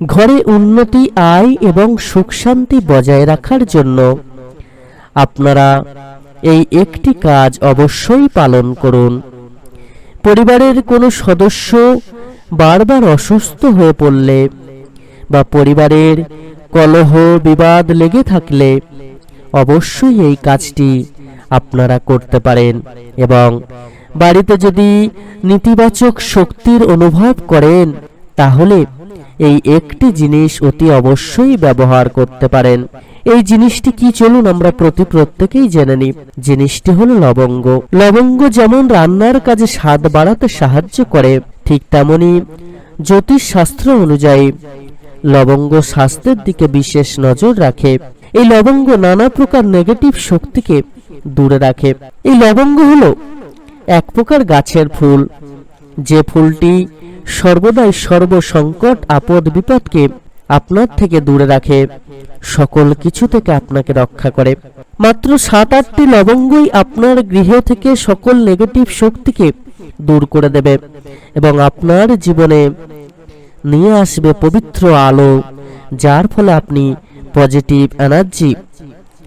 ঘরে উন্নতি, আয় এবং সুখ শান্তি বজায় রাখার জন্য আপনারা এই একটি কাজ অবশ্যই পালন করুন। পরিবারের কোনো সদস্য বারবার অসুস্থ হয়ে পড়লে বা পরিবারের কলহ, বিবাদ লেগে থাকলে অবশ্যই এই কাজটি আপনারা করতে পারেন এবং বাড়িতে যদি নেতিবাচক শক্তির অনুভব করেন, তাহলে এই একটি জিনিস অতি অবশ্যই ব্যবহার করতে পারেন। এই জিনিসটি কি চলুন আমরা প্রতি প্রত্যেকেই জেনে নিই। জিনিসটি হলো লবঙ্গ। লবঙ্গ যেমন রান্নার কাজে স্বাদ বাড়াতে সাহায্য করে, ঠিক তেমনি জ্যোতিষ শাস্ত্র অনুযায়ী লবঙ্গ স্বাস্থ্যের দিকে বিশেষ নজর রাখে। এই লবঙ্গ নানা প্রকার নেগেটিভ শক্তিকে দূরে রাখে। এই লবঙ্গ হলো এক প্রকার গাছের ফুল। যে ফুলটি সর্বদাই সর্বসংকট, আপদ, বিপদকে আপনার থেকে দূরে রাখে। সকল কিছু থেকে আপনাকে রক্ষা করে। মাত্র সাত আটটি লবঙ্গই আপনার গৃহ থেকে সকল নেগেটিভ শক্তিকে দূর করে দেবে এবং আপনার জীবনে নিয়ে আসবে পবিত্র আলো, যার ফলে আপনি পজিটিভ এনার্জি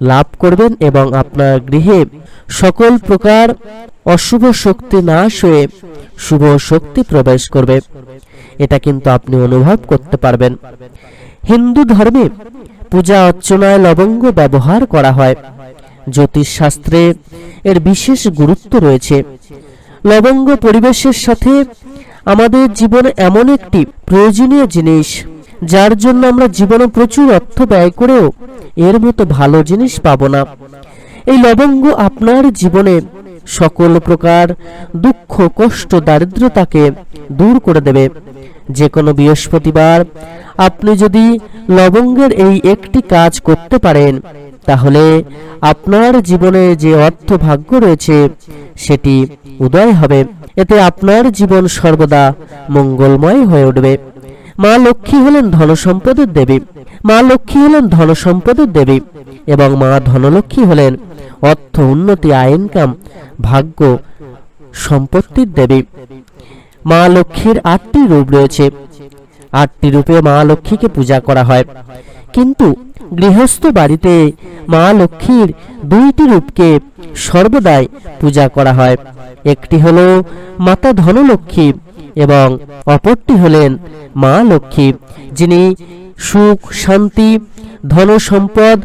লাভ করবেন এবং আপনার গৃহে সকল প্রকার অশুভ শক্তি নাশ হয়ে শুভ শক্তি প্রবেশ করবে। এটা কিন্তু আপনি অনুভব করতে পারবেন। হিন্দু ধর্মে পূজা অর্চনায় লবঙ্গ ব্যবহার করা হয়। জ্যোতিষ শাস্ত্রে এর বিশেষ গুরুত্ব রয়েছে। লবঙ্গ পরিবেশের সাথে আমাদের জীবনে এমন একটি প্রয়োজনীয় জিনিস যার জন্য আমরা জীবনে প্রচুর অর্থ ব্যয় করেও এর মতো ভালো জিনিস পাবো না। এই লবঙ্গ আপনার জীবনে সকল প্রকার দুঃখ, কষ্ট, দারিদ্রতাকে দূর করে দেবে। যে কোনো বৃহস্পতিবার আপনি যদি লবঙ্গের এই একটি কাজ করতে পারেন, তাহলে আপনার জীবনে যে অর্থ ভাগ্য রয়েছে, সেটি উদয় হবে। এতে আপনার জীবন সর্বদা মঙ্গলময় হয়ে উঠবে। মা লক্ষ্মী হলেন ধনসম্পদের দেবী। মা লক্ষ্মী হলেন ধনসম্পদের দেবী এবং মা ধনলক্ষ্মী হলেন অর্থ, উন্নতি, আয় ইনকাম ভাগ্য, সম্পত্তির দেবী। মা লক্ষ্মীর আটটি রূপ রয়েছে। আটটি রূপে মা লক্ষ্মীকে পূজা করা হয়। কিন্তু গৃহস্থ বাড়িতে মা লক্ষ্মীর দুইটি রূপকে সর্বদাই পূজা করা হয়। একটি হলো মাতা ধনলক্ষ্মী এবং অপরটি হলেন মা লক্ষ্মী, যিনি সুখ, শান্তি, ধন সম্পদ,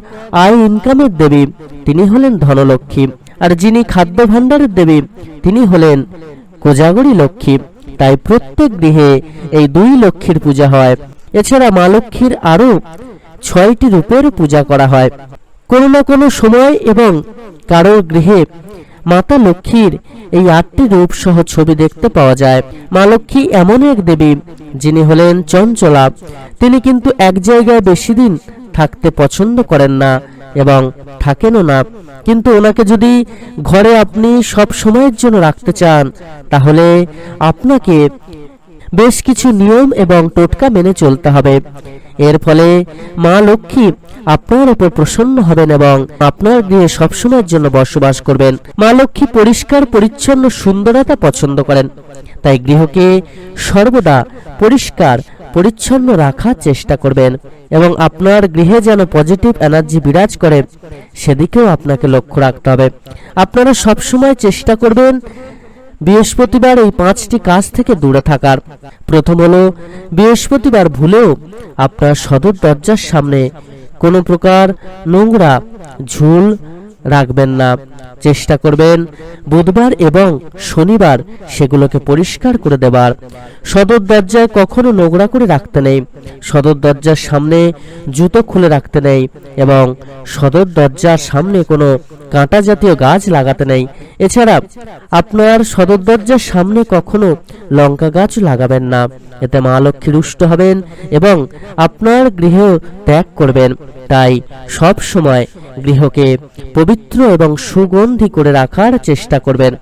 আয়, ইনকামের দেবী, তিনি হলেন ধনলক্ষ্মী। আর যিনি খাদ্য ভাণ্ডারের দেবী, তিনি হলেন কোজাগরী লক্ষ্মী। তাই প্রত্যেক গৃহে এই দুই লক্ষ্মীর পূজা হয়। এছাড়া মা লক্ষ্মীর আরও ছয়টি রূপের পূজা করা হয়। কোনো না কোনো সময় এবং কারোর গৃহে মাতা লক্ষ্মীর এই আটটি রূপ সহ ছবি দেখতে পাওয়া যায়। মা লক্ষ্মী এমন এক দেবী, যিনি হলেন চঞ্চলা। তিনি কিন্তু এক জায়গায় বেশি দিন থাকতে পছন্দ করেন না এবং থাকেনও না। কিন্তু ওনাকে যদি ঘরে আপনি সব সময়ের জন্য রাখতে চান, তাহলে আপনাকে বেশ কিছু নিয়ম এবং টোটকা মেনে চলতে হবে। এর ফলে মা লক্ষ্মী আপনার উপর প্রসন্ন হবেন এবং আপনার গৃহে সবসময়ের জন্য বসবাস করবেন। মা লক্ষ্মী পরিষ্কার, পরিচ্ছন্ন, সুন্দরতা পছন্দ করেন। তাই গৃহকে সর্বদা পরিষ্কার, পরিচ্ছন্ন রাখার চেষ্টা করবেন এবং আপনার গৃহে যেন পজিটিভ এনার্জি বিরাজ করে, সেদিকেও আপনাকে লক্ষ্য রাখতে হবে। আপনারা সবসময় চেষ্টা করবেন বৃহস্পতিবার এই পাঁচটি কাজ থেকে দূরে থাকার। প্রথম হলো, বৃহস্পতিবার ভুলেও আপনার সদর দরজার সামনে কোনো প্রকার নোংরা, ঝুল রাখবেন না। চেষ্টা করবেন বুধবার এবং শনিবার সেগুলোকে পরিষ্কার করে দেবার। সদর দরজায় কখনো নোংরা করে রাখতে নেই। সদর দরজার সামনে জুতো খুলে রাখতে নেই এবং সদর দরজার সামনে কোনো কাঁটা জাতীয় গাছ লাগাতে নেই। এছাড়া আপনার সদর দরজার সামনে কখনো লঙ্কা গাছ লাগাবেন না। এতে মা লক্ষ্মী রুষ্ট হবেন এবং আপনার গৃহ ত্যাগ করবেন। তাই সব সময় গৃহকে পবিত্র এবং সুগন্ধি করে রাখার চেষ্টা করবেন।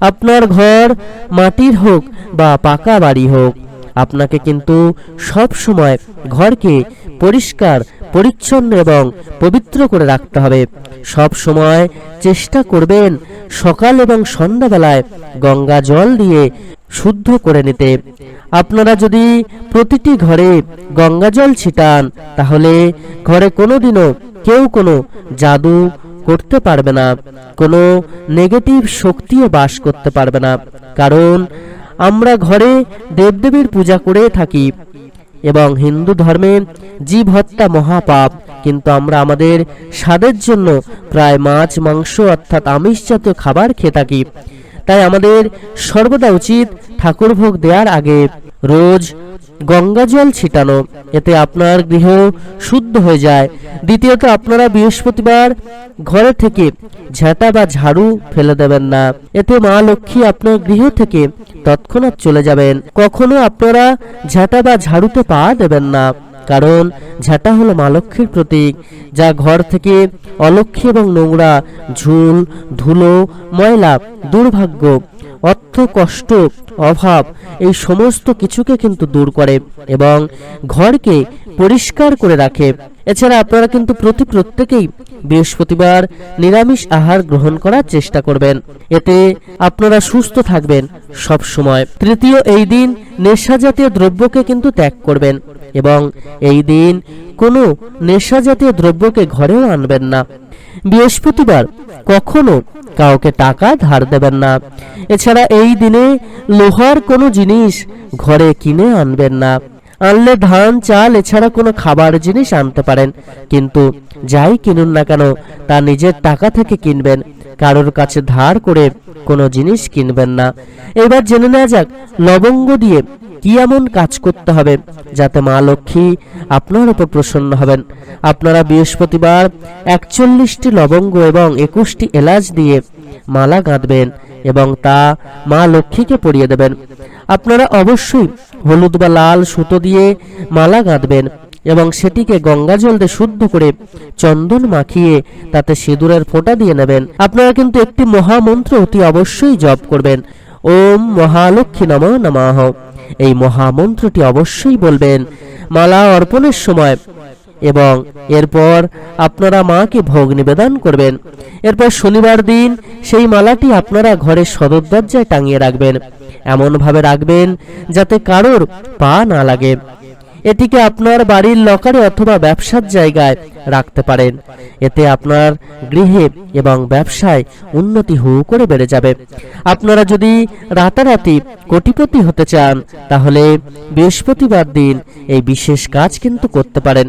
আপনার ঘর মাটির হোক বা পাকা বাড়ি হোক, আপনাকে কিন্তু সব সময় ঘরকে পরিষ্কার, পরিচ্ছন্ন এবং পবিত্র করে রাখতে হবে। সব সময় চেষ্টা করবেন সকাল এবং সন্ধ্যাবেলায় গঙ্গা জল দিয়ে শুদ্ধ করে নিতে। আপনারা যদি প্রতিটি ঘরে গঙ্গাজল ছিটান, তাহলে ঘরে কোনোদিনও কেউ কোনো জাদু করতে পারবে না, কোনো নেগেটিভ শক্তিও বাস করতে পারবে না। কারণ আমরা ঘরে দেবদেবীর পূজা করে থাকি এবং হিন্দু ধর্মে জীব হত্যা মহাপাপ, কিন্তু আমরা আমাদের স্বাদের জন্য প্রায় মাছ, মাংস অর্থাৎ আমিষ জাতীয় খাবার খেয়ে থাকি। তাই আমাদের সর্বদা উচিত ঠাকুর ভোগ দেওয়ার আগে রোজ গঙ্গা জল ছিটানো। এতে আপনার গৃহ শুদ্ধ হয়ে যায়। দ্বিতীয়ত, আপনারা বৃহস্পতিবার ঘরে থেকে ঝাঁটা বা ঝাড়ু ফেলে দেবেন না। এতে মা লক্ষ্মী আপনার গৃহ থেকে তৎক্ষণাৎ চলে যাবেন। কখনো আপনারা ঝাঁটা বা ঝাড়ুতে পা দেবেন না। কারণ ঝাঁটা হলো মা লক্ষ্মীর প্রতীক, যা ঘর থেকে অলক্ষ্মী এবং নোংরা, ঝুল, ধুলো, ময়লা, দুর্ভাগ্য, অর্থ, কষ্ট, অভাব, এই সমস্ত কিছুকে কিন্তু দূর করে এবং ঘরকে পরিষ্কার করে রাখে। এছাড়া আপনারা কিন্তু প্রতি প্রত্যেকেই বৃহস্পতিবার নিরামিষ আহার গ্রহণ করার চেষ্টা করবেন। এতে আপনারা সুস্থ থাকবেন সব সময় তৃতীয়, এই দিন নেশা জাতীয় দ্রব্যকে কিন্তু ত্যাগ করবেন এবং এই দিন কোনো নেশা জাতীয় দ্রব্যকে ঘরেও আনবেন না। বৃহস্পতিবার কখনো কাউকে টাকা ধার দেবেন না। এছাড়া এই দিনে লোহার কোনো জিনিস ঘরে কিনে আনবেন না। আনলে ধান, চাল, এছাড়া কোনো খাবার জিনিস আনতে পারেন। কিন্তু যাই কিনুন না কেন, তা নিজের টাকা থেকে কিনবেন। কারোর কাছে ধার করে কোনো জিনিস কিনবেন না। এবার জেনে নেওয়া যাক, লবঙ্গ দিয়ে কি এমন কাজ করতে হবে, যাতে মা লক্ষ্মী আপনার উপর প্রসন্ন হবেন। আপনারা বৃহস্পতিবার একচল্লিশটি লবঙ্গ এবং একুশটি এলাচ দিয়ে মালা গাঁথবেন এবং তা মা লক্ষ্মীকে পরিয়ে দেবেন। আপনারা অবশ্যই হলুদ বা লাল সুতো দিয়ে মালা গাঁথবেন এবং সেটিকে গঙ্গা জল দিয়ে শুদ্ধ করে চন্দন মাখিয়ে তাতে সিঁদুরের ফোঁটা দিয়ে নেবেন। আপনারা কিন্তু একটি মহামন্ত্র অতি অবশ্যই জপ করবেন। ওম মহালক্ষ্মী নম নমাহ এই মহামন্ত্রটি অবশ্যই বলবেন, মালা অর্পণের সময় এবং এরপর আপনারা মাকে ভোগ নিবেদন করবেন। এরপর শনিবার দিন সেই মালাটি আপনারা ঘরের সদর দরজায় টাঙিয়ে রাখবেন। এমনভাবে রাখবেন যাতে কারোর পা না লাগে। এটিকে আপনার বাড়ির লকারে অথবা ব্যবসার জায়গায় রাখতে পারেন। এতে আপনার গৃহে এবং ব্যবসায় উন্নতি হু করে বেড়ে যাবে। আপনারা যদি রাতারাতি কোটিপতি হতে চান, তাহলে বৃহস্পতিবার দিন এই বিশেষ কাজ কিন্তু করতে পারেন।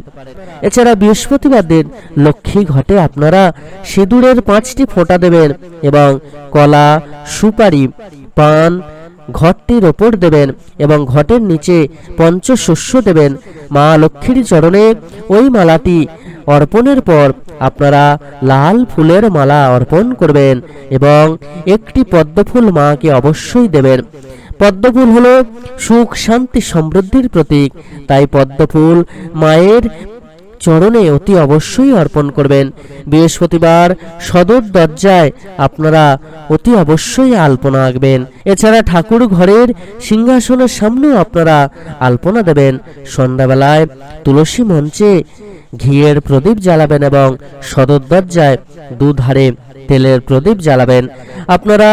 এছাড়া বৃহস্পতিবার দিন লক্ষ্মী ঘটে আপনারা সিঁদুরের পাঁচটি ফোঁটা দেবেন এবং কলা, সুপারি, পান ঘরটির ওপর দেবেন এবং ঘটের নিচে পঞ্চশস্য দেবেন। মা লক্ষ্মীর চরণে ওই মালাটি অর্পণের পর আপনারা লাল ফুলের মালা অর্পণ করবেন এবং একটি পদ্মফুল মাকে অবশ্যই দেবেন। পদ্মফুল হলো সুখ, শান্তি, সমৃদ্ধির প্রতীক। তাই পদ্মফুল মায়ের চরণে অতি অবশ্যই অর্পণ করবেন। বৃহস্পতিবার সদর দরজায় আপনারা অতি অবশ্যই আলপনা আঁকবেন। এছাড়া ঠাকুর ঘরের সিংহাসনের সামনেও আপনারা আলপনা দেবেন। সন্ধ্যাবেলায় তুলসী মঞ্চে ঘিয়ের প্রদীপ জ্বালাবেন এবং সদর দরজায় দুধারে তেলের প্রদীপ জ্বালাবেন। আপনারা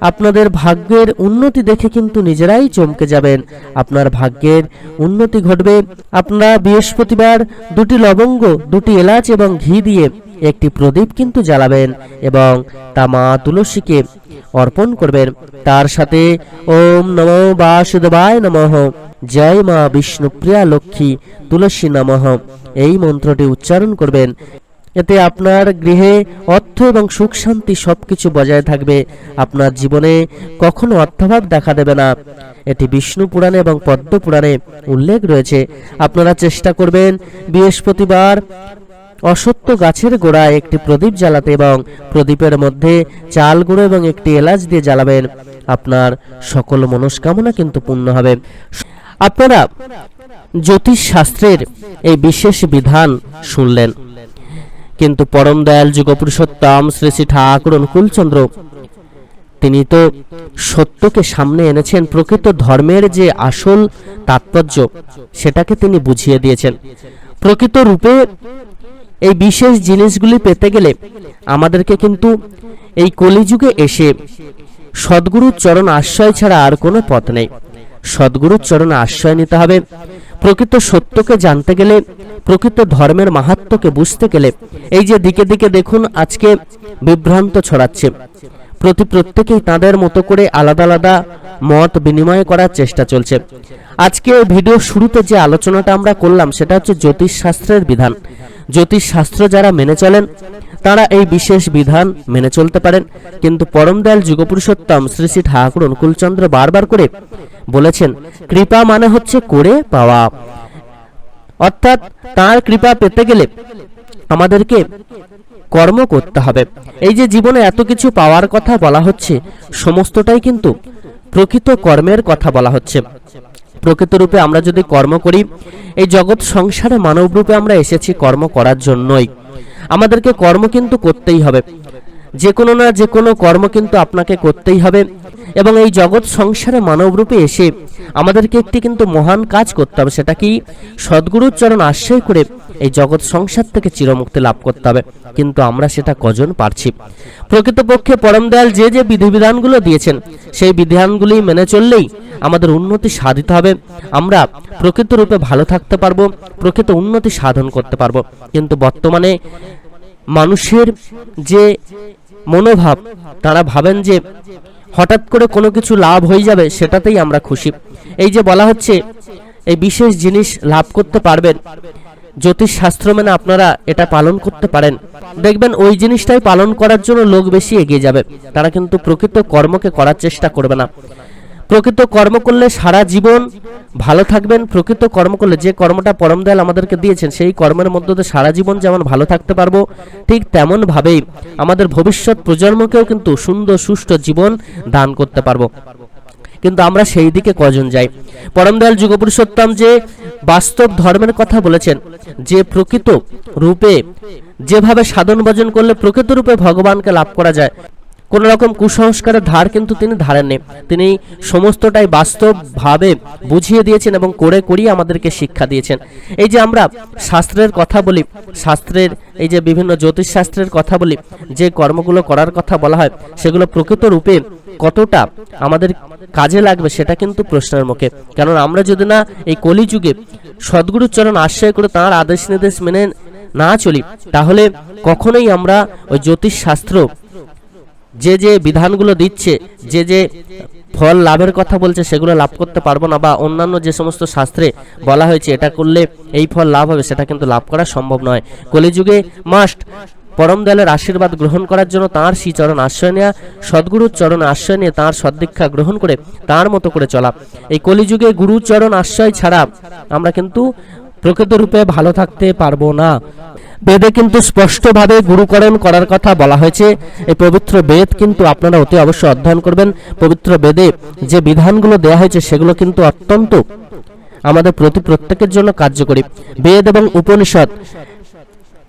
আপনাদের ভাগ্যের উন্নতি দেখে কিন্তু নিজেরাই চমকে যাবেন। আপনার ভাগ্যের উন্নতি ঘটবে আপনারা বৃহস্পতিবার দুটি লবঙ্গ, দুটি এলাচ এবং ঘি দিয়ে একটি প্রদীপ কিন্তু জ্বালাবেন এবং তা মা তুলসীকে অর্পণ করবেন। তার সাথে ওম নমো বাসুদেবায় নমঃ। জয় মা বিষ্ণুপ্রিয়া লক্ষ্মী তুলসী নমঃ। এই মন্ত্রটি উচ্চারণ করবেন এতে আপনার গৃহে অর্থ এবং সুখ শান্তি সবকিছু বজায় থাকবে। আপনার জীবনে কখনো অর্থাভাব দেখা দেবে না। এটি বিষ্ণু পুরাণে এবং পদ্ম পুরাণে উল্লেখ রয়েছে। আপনারা চেষ্টা করবেন বৃহস্পতিবার অসত্য গাছের গোড়ায় একটি প্রদীপ জ্বালাতে এবং প্রদীপের মধ্যে চাল গুঁড়ো এবং একটি এলাচ দিয়ে জ্বালাবেন। আপনার সকল মনস্কামনা কিন্তু পূর্ণ হবে। আপনারা জ্যোতিষ শাস্ত্রের এই বিশেষ বিধান শুনলেন। কিন্তু পরম দয়াল যুগপুরুষোত্তম শ্রী শ্রী ঠাকুর অনুকূলচন্দ্র তিনি তো সত্যকে সামনে এনেছেন প্রকৃত ধর্মের যে আসল তাৎপর্য, সেটাকে তিনি বুঝিয়ে দিয়েছেন। প্রকৃত রূপে এই বিশেষ জিনিসগুলি পেতে গেলে আমাদেরকে কিন্তু এই কলিযুগে এসে সদ্গুরুর চরণ আশ্রয় ছাড়া আর কোনো পথ নেই। সদ্গুরুর চরণ আশ্রয় নিতে হবে। প্রকৃত সত্যকে জানতে গেলে, প্রকৃত ধর্মের মাহাত্ম্যকে বুঝতে গেলে, এই যে দিকে দিকে দেখুন, আজকে বিভ্রান্ত ছড়াচ্ছে। প্রতি প্রত্যেকেই তাদের মতো করে আলাদা আলাদা মত বিনিময় করার চেষ্টা চলছে। আজকে ভিডিও শুরুতে যে আলোচনাটা আমরা করলাম, সেটা হচ্ছে জ্যোতিষ শাস্ত্রের বিধান। জ্যোতিষ শাস্ত্র যারা মেনে চলেন তারা এই বিশেষ বিধান মেনে চলতে পারেন। কিন্তু পরম দয়াল যুগপুরুষোত্তম শ্রী শ্রী ঠাকুর অনুকূলচন্দ্র বারবার করে বলেছেন, কৃপা মানে হচ্ছে করে পাওয়া। অর্থাৎ তার কৃপা পেতে গেলে আমাদেরকে কর্ম করতে হবে। এই যে জীবনে এত কিছু পাওয়ার কথা বলা হচ্ছে, সমস্তটাই কিন্তু প্রকৃত কর্মের কথা বলা হচ্ছে। প্রকৃত রূপে আমরা যদি কর্ম করি, এই জগৎ সংসারে মানব রূপে আমরা এসেছি কর্ম করার জন্যই। আমাদেরকে কর্ম কিন্তু করতেই হবে। যে কোনো না যে কোনো কর্ম কিন্তু আপনাকে করতেই হবে। এবং এই জগৎ সংসারে মানবরূপে এসে আমাদেরকে একটি কিন্তু মহান কাজ করতে হবে, সেটা কি? সদ্গুরুর চরণ আশ্রয় করে এই জগৎ সংসার থেকে চিরমুক্তি লাভ করতে হবে। কিন্তু আমরা সেটা কজন পারছি? প্রকৃতপক্ষে পরম দয়াল যে যে বিধিবিধানগুলো দিয়েছেন, সেই বিধানগুলি মেনে চললেই আমাদের উন্নতি সাধিত হবে। আমরা প্রকৃত রূপে ভালো থাকতে পারব, প্রকৃত উন্নতি সাধন করতে পারব। কিন্তু বর্তমানে মানুষের যে মনোভাব, তারা ভাবেন যে হঠাৎ করে কোনো কিছু লাভ হয়ে যাবে, সেটাতেই আমরা খুশি। এই যে বলা হচ্ছে, এই বিশেষ জিনিস লাভ করতে পারবেন। জ্যোতিষ শাস্ত্র মেনে আপনারা এটা পালন করতে পারেন। দেখবেন ওই জিনিসটাই পালন করার জন্য লোক বেশি এগিয়ে যাবে। তারা কিন্তু প্রকৃত কর্মকে করার চেষ্টা করবে না। প্রকৃত কর্ম করলে সারা জীবন ভালো থাকবেন। প্রকৃত কর্ম করলে যে কর্মটা পরম দয়াল আমাদেরকে দিয়েছেন, সেই কর্মের মধ্যে দিয়ে সারা জীবন যেমন ভালো থাকতে পারব, ঠিক তেমন ভাবেই আমাদের ভবিষ্যৎ প্রজন্মকেও কিন্তু সুন্দর, সুষ্ঠু জীবন দান করতে পারব। কিন্তু আমরা সেই দিকে কজন যাই? পরমদয়াল যুগপুরুষোত্তম যে বাস্তব ধর্মের কথা বলেছেন, যে প্রকৃত রূপে, যেভাবে সাধন ভজন করলে প্রকৃত রূপে ভগবানকে লাভ করা যায় কোন রকম কুসংস্কারের ধার কিন্তু তিনি ধারেননি। তিনি সমস্তটাই বাস্তবভাবে বুঝিয়ে দিয়েছেন এবং করে করিয়ে আমাদেরকে শিক্ষা দিয়েছেন। এই যে আমরা শাস্ত্রের কথা বলি, শাস্ত্রের এই যে বিভিন্ন জ্যোতিষ শাস্ত্রের কথা বলি, যে কর্মগুলো করার কথা বলা হয়, সেগুলো প্রকৃত রূপে কতটা আমাদের কাজে লাগবে সেটা কিন্তু প্রশ্নের মুখে। কারণ আমরা যদি না এই কলিযুগে সদ্গুরুর চরণ আশ্রয় করে তাঁর আদেশ নির্দেশ মেনে না চলি, তাহলে কখনোই আমরা ওই জ্যোতিষ শাস্ত্র যে যে বিধানগুলো দিচ্ছে, যে যে ফল লাভের কথা বলছে, সেগুলো লাভ করতে পারব না বা অন্যান্য যে সমস্ত শাস্ত্রে বলা হয়েছে, এটা করলে এই ফল লাভ হবে, সেটা কিন্তু লাভ করা সম্ভব নয়। কলিযুগে মাস্ট পরম দয়ালের আশীর্বাদ গ্রহণ করার জন্য তাঁর শ্রীচরণ আশ্রয় নেওয়া সদ্গুরুর চরণ আশ্রয় নিয়ে তাঁর সদ্দীক্ষা গ্রহণ করে তাঁর মতো করে চলা। এই কলিযুগে গুরুর চরণ আশ্রয় ছাড়া আমরা কিন্তু প্রকৃত রূপে ভালো থাকতে পারব না। বেদে কিন্তু স্পষ্টভাবে গুরুকরণ করার কথা বলা হয়েছে। এই পবিত্র বেদ কিন্তু আপনারা অতি অবশ্যই অধ্যয়ন করবেন। পবিত্র বেদে যে বিধানগুলো দেওয়া হয়েছে সেগুলো কিন্তু অত্যন্ত আমাদের প্রতি প্রত্যেকের জন্য কার্যকরী। বেদ এবং উপনিষদ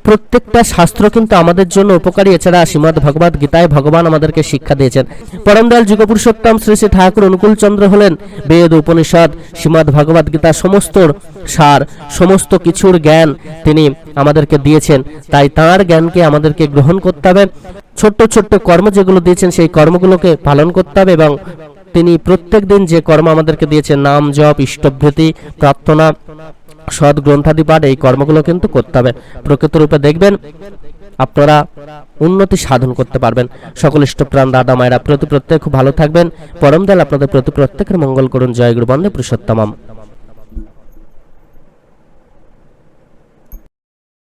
প্রত্যেকটা শাস্ত্র কিন্তু আমাদের জন্য উপকারী। এছাড়া শ্রীমদ ভগবত গীতায় ভগবান আমাদেরকে শিক্ষা দিয়েছেন। পরমদয়াল যুগপুরুষোত্তম শ্রী শ্রী ঠাকুর অনুকূল চন্দ্র হলেন বেদ, উপনিষদ, শ্রীমদ ভগবত গীতা সমস্ত সার, সমস্ত কিছুর জ্ঞান তিনি আমাদেরকে দিয়েছেন। তাই তাঁর জ্ঞানকে আমাদেরকে গ্রহণ করতে হবে। ছোট্ট ছোট্ট কর্ম যেগুলো দিয়েছেন, সেই কর্মগুলোকে পালন করতে হবে এবং তিনি প্রত্যেক দিন যে কর্ম আমাদেরকে দিয়েছেন, নাম জপ, ইষ্টভৃতি, প্রার্থনা সৎ গ্রন্থাদি পাঠ এই কর্মগুলো কিন্তু করতে হবে। প্রকৃত রূপে দেখবেন, আপনারা উন্নতি সাধন করতে পারবেন। সকল ইষ্টপ্রাণ দাদা মায়েরা প্রতি প্রত্যেক খুব ভালো থাকবেন। পরম দল আপনাদের প্রতি প্রত্যেকের মঙ্গল করুন। জয় গুরু বন্দে পুরুষোত্তমম।